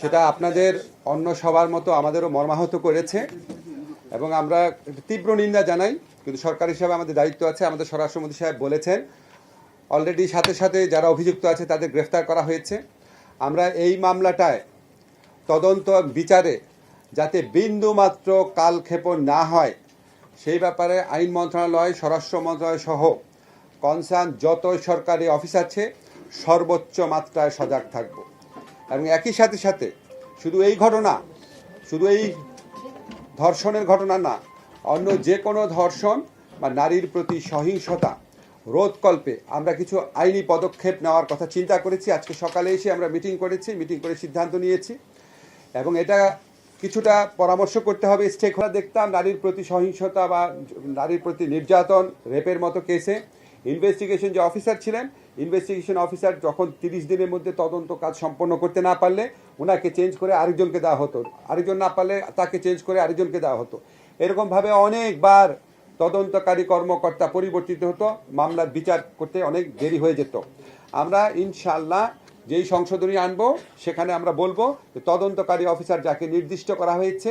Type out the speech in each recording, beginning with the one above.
সেটা আপনাদের অন্য সবার মতো আমাদেরও মর্মাহত করেছে এবং আমরা তীব্র নিন্দা জানাই, কিন্তু সরকার হিসাবে আমাদের দায়িত্ব আছে, আমাদের স্বরাষ্ট্রমন্ত্রী সাহেব বলেছেন। অলরেডি সাথে সাথে যারা অভিযুক্ত আছে তাদের গ্রেফতার করা হয়েছে। আমরা এই মামলাটায় তদন্ত বিচারে যাতে বিন্দু মাত্র কালক্ষেপণ না হয়, সেই ব্যাপারে আইন মন্ত্রণালয়, স্বরাষ্ট্র মন্ত্রণালয় সহ কনসার্ন যত সরকারি অফিস আছে, সর্বোচ্চ মাত্রায় সজাগ থাকব। এবং একই সাথে সাথে শুধু এই ঘটনা, শুধু এই ধর্ষণের ঘটনা না, অন্য যে কোনো ধর্ষণ বা নারীর প্রতি সহিংসতা, রোধকল্পে আমরা কিছু আইনি পদক্ষেপ নেওয়ার কথা চিন্তা করেছি। আজকে সকালে এসে আমরা মিটিং করেছি, মিটিং করে সিদ্ধান্ত নিয়েছি এবং এটা কিছুটা পরামর্শ করতে হবে স্টেক দেখতাম নারীর প্রতি সহিংসতা বা নারীর প্রতি নির্যাতন রেপের মতো কেসে ইনভেস্টিগেশন যে অফিসার ছিলেন ইনভেস্টিগেশন অফিসার যখন তিরিশ দিনের মধ্যে তদন্ত কাজ সম্পন্ন করতে না পারলে ওনাকে চেঞ্জ করে আরেকজনকে দেওয়া হতো। আরেকজন না পারলে তাকে চেঞ্জ করে আরেকজনকে দেওয়া হতো। এরকমভাবে অনেকবার তদন্তকারী কর্মকর্তা পরিবর্তিত হতো, মামলার বিচার করতে অনেক দেরি হয়ে যেত। আমরা ইনশাল্লাহ যেই সংশোধনী আনব, সেখানে আমরা বলব যে তদন্তকারী অফিসার যাকে নির্দিষ্ট করা হয়েছে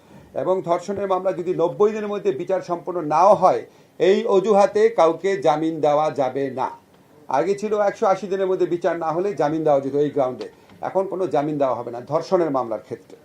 এবং ধর্ষণের মামলা যদি নব্বই দিনের মধ্যে বিচার সম্পন্ন নাও হয়, এই অজুহাতে কাউকে জামিন দেওয়া যাবে না। আগে ছিল একশো আশি দিনের মধ্যে বিচার না হলে জামিন দেওয়া যেত এই গ্রাউন্ডে এখন কোনো জামিন দেওয়া হবে না, ধর্ষণের মামলার ক্ষেত্রে।